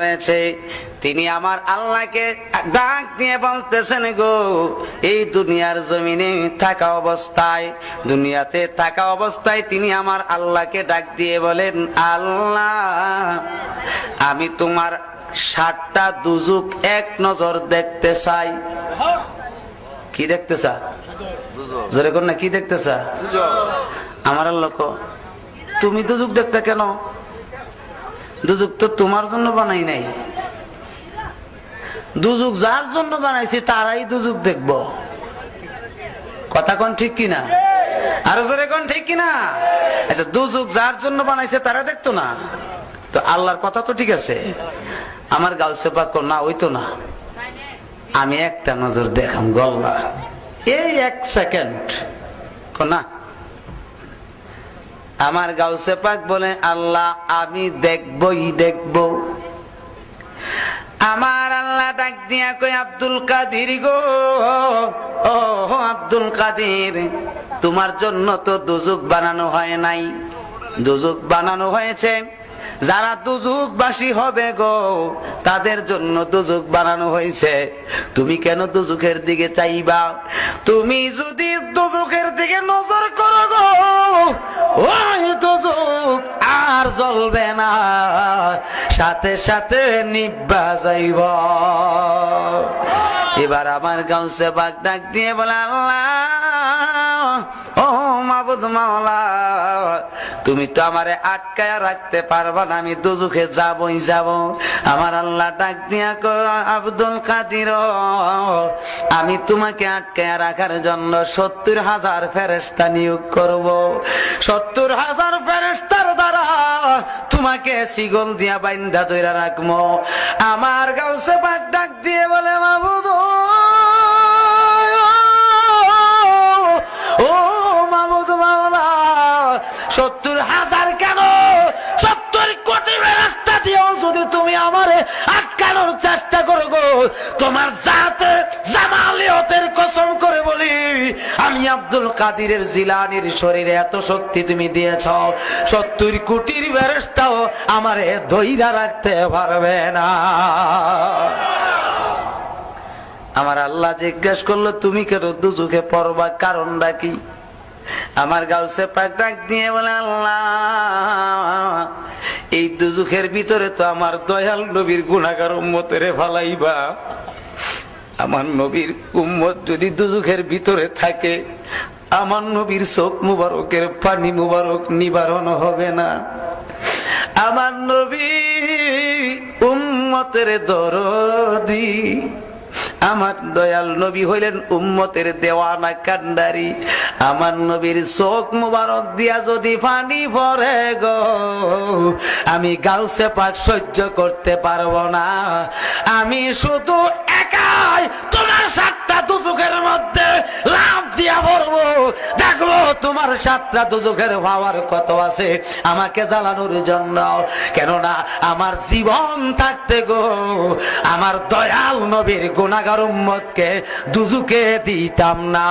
রয়েছে। তিনি আমার আল্লাহকে ডাক দিয়ে বলতেছেন গো এই দুনিয়ার জমিনে থাকা অবস্থায় দুনিয়াতে থাকা অবস্থায় তিনি আমার আল্লাহকে ডাক দিয়ে বলেন আল্লাহ আমি তোমার সাতটা দুজুক এক নজর দেখতে চাই। কি দেখতে চা? জোরে কর না কি দেখতে চা? আমার লোক তুমি দুজুক দেখতে কেন? দুজুক তো তোমার জন্য বানাই নাই। দুজুক যার জন্য বানাইছি তারাই দুজুক দেখব। কথা কোন ঠিক কিনা? আরও জোরে কোন ঠিক কিনা? আচ্ছা দুজুক যার জন্য বানাইছে তারা দেখতো না। তো আল্লাহর কথা তো ঠিক আছে। আমার গাল সেপা কর না, ওই তো না। আমি একটা নজর দেখাম, গল্লা। এই এক সেকেন্ড। না। আমার গাউসে পাক বলে, আল্লাহ, আমি দেখবই দেখব। আমার আল্লাহ ডাক দিয়া কই আব্দুল কাদির গো। ও আব্দুল কাদির, তোমার জন্য তো দুজুক বানানো হয় নাই। দুজুক বানানো হয়েছে। যারা দুজুকবাসী হবে গো, তাদের জন্য দুজুক বানানো হয়েছে। তুমি কেন দুজুকের দিকে চাইবা? তুমি যদি দুজুকের দিকে নজর করো গো দুজুক জ্বলবে না। সাথে সাথে নিব্বা যাইব। এবার আমার গাউসে বাগ ডাক দিয়ে বলে, আল্লাহ, ও মাবুদ মাওলা, তুমি তো আমারে আটকায়া রাখতে পারবা না, আমি দুজুখে যাবই যাব। আমার আল্লাহ ডাক দিয়া কো আব্দুল কাদির, আমি তোমাকে আটকায়া রাখার জন্য সত্তর হাজার ফেরেস্তা নিয়োগ করব। সত্তর হাজার ফেরেস্তার দ্বারা তোমাকে সিগল দিয়া বাইন্দা ধরে রাখব আমার গাউসে পাক ডাক দিয়ে বলে, মাবুদ, ও সত্তর হাজার কেন? সত্তর কোটি রাস্তা দিয়েও যদি তুমি আমারে আটকানোর চেষ্টা করো গো তোমার জাতে জামালিয়তের কসম করে বলি, আমি আব্দুল কাদিরের জিলানির শরীরে এত শক্তি তুমি দিয়েছ, সত্তর কোটির বেরেস্তাও আমারে দইরা রাখতে পারবে না। আমার আল্লাহ জিজ্ঞেস করল, তুমি কেন দুজুকে পড়বা? কারণটা কি? আমার গাউসে পাক ডাক দিয়ে বলে, আল্লাহ এই দুজুখের ভিতরে তো আমার দয়াল নবীর গুণাগার উম্মতের ফালাইবা। আমার নবীর উম্মত যদি দুজুখের ভিতরে থাকে, আমার নবীর চোখ মুবারকের পানি মুবারক নিবারণ হবে না। আমার নবী উম্মতের দরদি, আমার দয়াল নবী হইলেন উম্মতের দেওয়ানা কান্ডারি আমার নবীর চোখ মুবারক দিয়া যদি পানি পরে গো, আমি গাউসে পাক সহ্য করতে পারব না। আমি শুধু তোমার সাতটা দুচোখের হওয়ার কত আছে? আমাকে জ্বালানোর জন্য। কেননা আমার জীবন থাকতে গো, আমার দয়াল নবীর গুণাগার উম্মতকে দুজুকে দিতাম না।